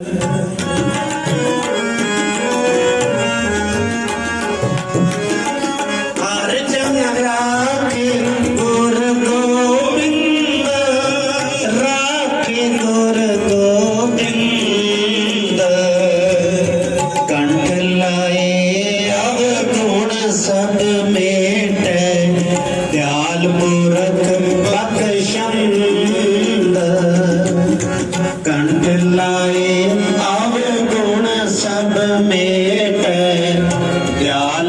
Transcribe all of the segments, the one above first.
Yeah.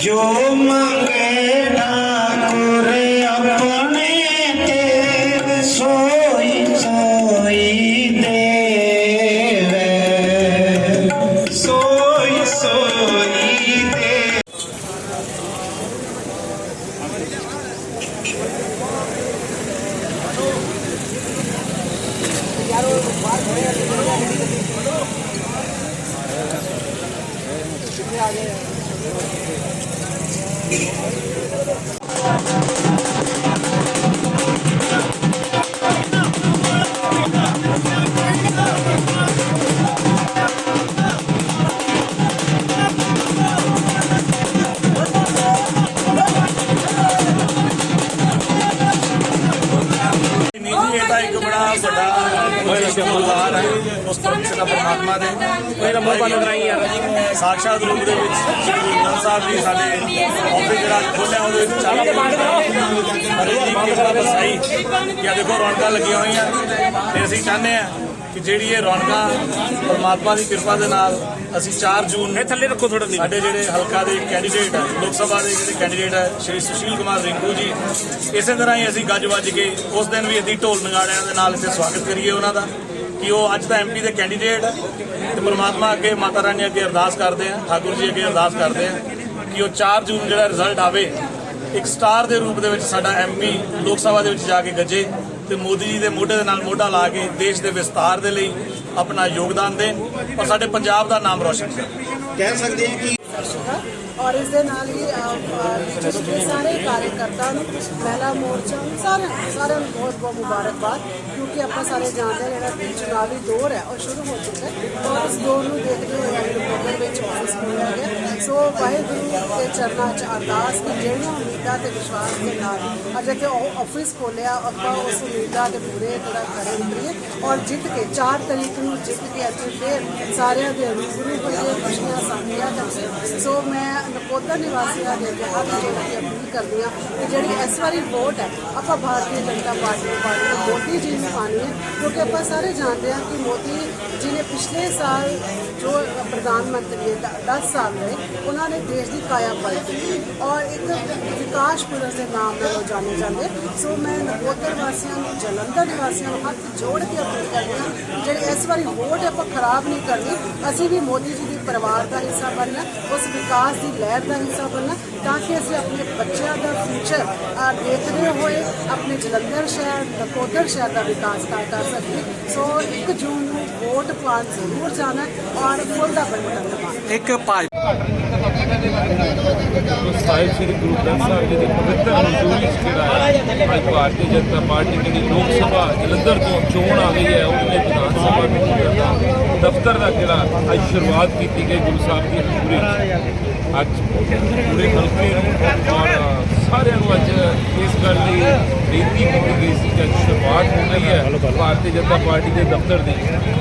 ਜੋ ਮੰਗੇ ਠਾਕੁਰ ਆਪਣੇ ਤੇ ਸੋਈ ਸੋਈ ਦੇਵੇ। ਸੋਈ ਸੋਈ ਦੇ ਨਹੀਂ Thank you. ਵੱਡਾ ਸ਼ੁਕਰਵਾਰ ਹੈ। ਉਸ ਤੋਂ ਪਿਛਲਾ ਪਰਮਾਤਮਾ ਦੇ। ਕੋਈ ਨੰਬਰ ਬੰਦ ਕਰਾਈ ਯਾਰ ਸਾਖਸ਼ਾਤ ਰੂਪ ਦੇ ਵਿੱਚ ਸ਼੍ਰੀ ਗੁਰੂ ਸਾਹਿਬ ਜੀ ਸਾਡੇ ਆਫਿਸ ਜਿਹੜਾ ਖੋਲਿਆ ਉਹਦੇ ਵਿੱਚ ਚਾਹ ਕੇ ਬੰਦ ਹਰੇ ਜੀ ਕਿਰਪਾ ਬਸਾਈ ਕਿ ਆ ਦੇਖੋ ਰੌਣਕਾਂ ਲੱਗੀਆਂ ਹੋਈਆਂ। ਤੇ ਅਸੀਂ ਚਾਹੁੰਦੇ ਆ ਕਿ ਜਿਹੜੀ ਇਹ ਰੌਣਕਾਂ ਪਰਮਾਤਮਾ ਦੀ ਕਿਰਪਾ ਦੇ ਨਾਲ ਅਸੀਂ 4 ਜੂਨ ਨੂੰ ਥੱਲੇ ਰੱਖੋ ਥੋੜਾ ਸਾਡੇ ਜਿਹੜੇ ਹਲਕਾ ਦੇ ਕੈਂਡੀਡੇਟ ਹੈ ਲੋਕ ਸਭਾ ਦੇ ਜਿਹੜੇ ਕੈਂਡੀਡੇਟ ਹੈ ਸ਼੍ਰੀ ਸੁਸ਼ੀਲ ਕੁਮਾਰ ਰਿੰਕੂ ਜੀ ਇਸੇ ਤਰ੍ਹਾਂ ਹੀ ਅਸੀਂ ਗੱਜ ਵੱਜ ਕੇ ਉਸ ਦਿਨ ਵੀ ਅਸੀਂ ਢੋਲ ਨਗਾੜਿਆਂ ਦੇ ਨਾਲ ਇੱਥੇ ਸਵਾਗਤ ਕਰੀਏ ਉਹਨਾਂ ਦਾ ਕਿ ਉਹ ਅੱਜ ਤਾਂ ਐਮਪੀ ਦੇ ਕੈਂਡੀਡੇਟ ਹੈ ਤੇ ਪਰਮਾਤਮਾ ਅੱਗੇ ਮਾਤਾ ਰਾਣੀ ਅੱਗੇ ਅਰਦਾਸ ਕਰਦੇ ਆ ਠਾਕੁਰ ਜੀ ਅੱਗੇ ਅਰਦਾਸ ਕਰਦੇ ਆ ਕਿ ਉਹ 4 ਜੂਨ ਜਿਹੜਾ ਰਿਜ਼ਲਟ ਆਵੇ ਇੱਕ ਸਟਾਰ ਦੇ ਰੂਪ ਦੇ ਵਿੱਚ ਸਾਡਾ ਐਮਪੀ ਲੋਕ ਸਭਾ ਦੇ ਵਿੱਚ ਜਾ ਕੇ ਗੱਜੇ। ਤੇ ਮੋਦੀ ਜੀ ਦੇ ਮੋਢੇ ਦੇ ਨਾਲ ਮੋਢਾ ਲਾ ਕੇ ਦੇਸ਼ ਦੇ ਵਿਸਤਾਰ ਦੇ ਲਈ ਆਪਣਾ ਯੋਗਦਾਨ ਦੇਣ ਔਰ ਸਾਡੇ ਪੰਜਾਬ ਦਾ ਨਾਮ ਰੋਸ਼ਨ ਕਰਨ। ਕਹਿ ਸਕਦੇ ਹਾਂ ਕਿ ਔਰ ਇਸ ਦੇ ਨਾਲ ਹੀ ਬੀਜੇਪੀ ਦੇ ਸਾਰੇ ਕਾਰਜਕਰਤਾ ਨੂੰ, ਮਹਿਲਾ ਮੋਰਚਾ ਨੂੰ, ਸਾਰਿਆਂ ਨੂੰ ਸਾਰਿਆਂ ਨੂੰ ਬਹੁਤ ਬਹੁਤ ਮੁਬਾਰਕਬਾਦ, ਕਿਉਂਕਿ ਆਪਾਂ ਸਾਰੇ ਜਾਣਦੇ ਹਾਂ ਜਿਹੜਾ ਵੀ ਚੁਣਾਵੀ ਦੌਰ ਹੈ, ਉਹ ਸ਼ੁਰੂ ਹੋ ਚੁੱਕਾ ਹੈ। ਔਰ ਇਸ ਦੌਰ ਨੂੰ ਦੇਖਦੇ ਹੋਏ ਅਕਤੂਬਰ ਵਿੱਚ ਆਫਿਸ ਖੋਲ੍ਹਿਆ ਗਿਆ। ਸੋ ਵਾਹਿਗੁਰੂ ਦੇ ਚਰਨਾਂ 'ਚ ਅਰਦਾਸ ਕਿ ਜਿਹੜੀਆਂ ਉਮੀਦਾਂ ਤੇ ਵਿਸ਼ਵਾਸ ਦੇ ਨਾਲ ਅੱਜ ਕਿ ਉਹ ਆਫਿਸ ਖੋਲ੍ਹਿਆ, ਆਪਾਂ ਉਸ ਉਮੀਦਾਂ ਦੇ ਪੂਰੇ ਤਰ੍ਹਾਂ ਕਰੇ ਉਤਰੀਏ ਔਰ ਜਿੱਤ ਕੇ 4 ਤਰੀਕ ਨੂੰ ਜਿੱਤ ਕੇ ਅੱਜ ਫਿਰ ਸਾਰਿਆਂ ਦੇ ਰੂਬਰੂ ਹੋਈਏ ਖੁਸ਼ੀਆਂ ਸਾਂਝੀਆਂ ਕਰੀਏ। ਸੋ ਮੈਂ ਨਕੋਦਰ ਨਿਵਾਸੀਆਂ ਦੇ ਅੱਗੇ ਹੱਥ ਅਪੀਲ ਕਰਦੀ ਹਾਂ ਕਿ ਜਿਹੜੀ ਇਸ ਵਾਰੀ ਵੋਟ ਹੈ, ਆਪਾਂ ਭਾਰਤੀ ਜਨਤਾ ਪਾਰਟੀ ਨੂੰ ਪਾਣੀ ਹੈ ਮੋਦੀ ਜੀ ਨੂੰ ਪਾਣੀ ਹੈ, ਕਿਉਂਕਿ ਆਪਾਂ ਸਾਰੇ ਜਾਣਦੇ ਹਾਂ ਕਿ ਮੋਦੀ ਜੀ ਨੇ ਪਿਛਲੇ ਸਾਲ ਜੋ ਪ੍ਰਧਾਨ ਮੰਤਰੀ ਹੈ 10 ਸਾਲ ਰਹੇ ਉਹਨਾਂ ਨੇ ਦੇਸ਼ ਦੀ ਕਾਇਆ ਪਲਟੀ ਔਰ ਇੱਕ ਵਿਕਾਸ ਪੁਰਸ਼ ਦੇ ਨਾਮ ਨਾਲ ਜਾਣੇ ਜਾਂਦੇ ਸੋ ਮੈਂ ਨਕੋਦਰ ਵਾਸੀਆਂ ਨੂੰ, ਜਲੰਧਰ ਨਿਵਾਸੀਆਂ ਨੂੰ ਹੱਥ ਜੋੜ ਕੇ ਅਪੀਲ ਕਰਦੀ ਹਾਂ, ਜਿਹੜੀ ਇਸ ਵਾਰੀ ਵੋਟ ਆਪਾਂ ਖਰਾਬ ਨਹੀਂ ਕਰਨੀ, ਅਸੀਂ ਵੀ ਮੋਦੀ ਜੀ ਦੀ ਪਰਿਵਾਰ ਦਾ ਹਿੱਸਾ ਬਣਨਾ, ਉਸ ਵਿਕਾਸ ਦੀ ਲਹਿਰ ਦਾ ਹਿੱਸਾ ਬਣਨਾ, ਤਾਂ ਕਿ ਅਸੀਂ ਆਪਣੇ ਬੱਚਿਆਂ ਦਾ ਫਿਊਚਰ ਦੇਖਦੇ ਹੋਏ ਆਪਣੇ ਜਲੰਧਰ ਸ਼ਹਿਰ, ਨਕੋਦਰ ਸ਼ਹਿਰ ਦਾ ਵਿਕਾਸ ਕਰ ਕਰ ਸਕੀਏ। ਸੋ 1 ਜੂਨ ਨੂੰ ਵੋਟ ਪਾਉਣ ਜ਼ਰੂਰ ਜਾਣਾ ਔਰ ਫੁੱਲ ਦਾ ਬਟਨ ਦਬਾਉਣਾ ਇੱਕ ਭਾਜਪਾ ਸਾਹਿਬ ਸ੍ਰੀ ਗੁਰੂ ਗ੍ਰੰਥ ਸਾਹਿਬ ਜੀ ਦੀ ਪਵਿੱਤਰ ਹਜ਼ੂਰੀ ਚ ਜਿਹੜਾ ਅੱਜ ਭਾਰਤੀ ਜਨਤਾ ਪਾਰਟੀ ਜਿਹੜੀ ਲੋਕ ਸਭਾ ਜਲੰਧਰ ਤੋਂ ਚੋਣ ਆ ਗਈ ਹੈ, ਉਹਦੇ ਵਿਧਾਨ ਸਭਾ ਵਿੱਚ ਦਾ ਦਫ਼ਤਰ ਦਾ ਜਿਹੜਾ ਅੱਜ ਸ਼ੁਰੂਆਤ ਕੀਤੀ ਗਈ ਗੁਰੂ ਸਾਹਿਬ ਦੀ ਹਜ਼ੂਰੀ ਅੱਜ ਪੂਰੇ ਹਲਕੇ ਨੂੰ ਔਰ ਸਾਰਿਆਂ ਨੂੰ ਅੱਜ ਇਸ ਗੱਲ ਲਈ ਬੇਨਤੀ ਕੀਤੀ ਗਈ ਸੀ ਕਿ ਅੱਜ ਹੋ ਭਾਰਤੀ ਜਨਤਾ ਪਾਰਟੀ ਦੇ ਦਫ਼ਤਰ ਦੀ।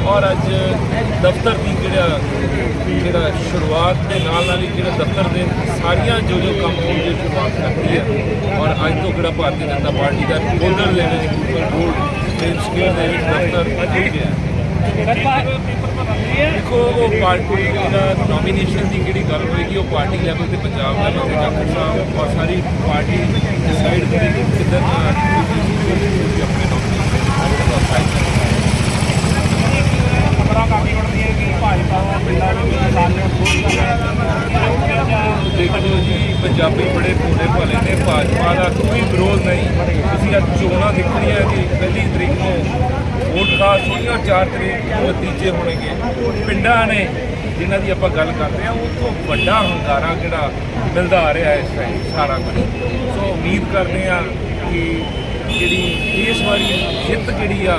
ਔਰ ਅੱਜ ਦਫ਼ਤਰ ਦੀ ਜਿਹੜਾ ਜਿਹੜਾ ਸ਼ੁਰੂਆਤ ਦੇ ਨਾਲ ਨਾਲ ਹੀ ਜਿਹੜਾ ਦਫ਼ਤਰ ਦੇ ਸਾਰੀਆਂ ਜੋ ਜੋ ਕੰਮ ਹੋਣ ਦੀ ਸ਼ੁਰੂਆਤ ਕਰਦੀ ਹੈ। ਔਰ ਅੱਜ ਤੋਂ ਜਿਹੜਾ ਭਾਰਤੀ ਜਨਤਾ ਪਾਰਟੀ ਦਾ ਕੋਲਰ ਦੇ ਵਿੱਚ ਕੰਟਰੋਲ ਤੇ ਸਕੇਲ ਦੇ ਵਿੱਚ ਦਫ਼ਤਰ ਖੁੱਲ ਗਿਆ। ਹੈ। ਦੇਖੋ ਉਹ ਪਾਰਟੀ ਦਾ ਨੋਮੀਨੇਸ਼ਨ ਦੀ ਕਿਹੜੀ ਗੱਲ ਹੋਏਗੀ ਉਹ ਪਾਰਟੀ ਲੈਵਲ ਤੇ ਪੰਜਾਬ ਲੈਵਲ ਤੇ ਡਾਕਟਰ ਸਾਹਿਬ ਬਹੁਤ ਸਾਰੀ ਪਾਰਟੀ ਡਿਸਾਈਡ ਕਰੇਗੀ ਕਿ ਕਿੱਧਰ ਜਾਣਾ ਹੈ ਆਪਣੇ ਨੋਮੀਨੇਸ਼ਨ ਖਬਰਾਂ ਕਾਫੀ ਉੱਠਦੀਆਂ ਕਿ ਭਾਜਪਾ ਪਿੰਡਾਂ ਵਿੱਚ ਲਾਲੇ ਦੇਖੋ ਜੀ ਪੰਜਾਬੀ ਬੜੇ ਭੋਲੇ ਭਾਲੇ ਨੇ, ਭਾਜਪਾ ਦਾ ਕੋਈ ਵਿਰੋਧ ਨਹੀਂ। ਤੁਸੀਂ ਅੱਜ ਚੋਣਾਂ ਦੇਖਣੀਆਂ ਕਿ ਪਹਿਲੀ ਤਰੀਕ ਨੂੰ ਵੋਟ ਕਾਸਟ ਔਰ 4 ਤਰੀਕ ਨੂੰ ਨਤੀਜੇ ਹੋਣਗੇ। ਪਿੰਡਾਂ ਨੇ ਜਿਨ੍ਹਾਂ ਦੀ ਆਪਾਂ ਗੱਲ ਕਰਦੇ ਹਾਂ, ਉਹ ਤੋਂ ਵੱਡਾ ਹੰਗਾਰਾ ਜਿਹੜਾ ਮਿਲਦਾ ਆ ਰਿਹਾ ਇਸ ਟਾਈਮ ਸਾਰਾ ਕੁਝ। ਸੋ ਉਮੀਦ ਕਰਦੇ ਆ ਕਿ ਜਿਹੜੀ ਇਸ ਵਾਰੀ ਜਿੱਤ ਜਿਹੜੀ ਆ,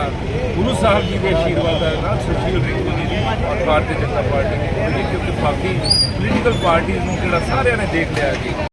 ਗੁਰੂ ਸਾਹਿਬ ਜੀ ਦੇ ਆਸ਼ੀਰਵਾਦ ਦਾ ਨਾਲ ਸੁਸ਼ੀਲ ਰਿੰਕੂ ਜੀ ਦੀ ਔਰ ਭਾਰਤੀ ਜਨਤਾ ਪਾਰਟੀ ਦੀ। ਕਿਉਂਕਿ ਬਾਕੀ ਪੋਲੀਟੀਕਲ ਪਾਰਟੀਆਂ ਨੂੰ ਜਿਹੜਾ ਸਾਰਿਆਂ ਨੇ ਦੇਖ ਲਿਆ ਕਿ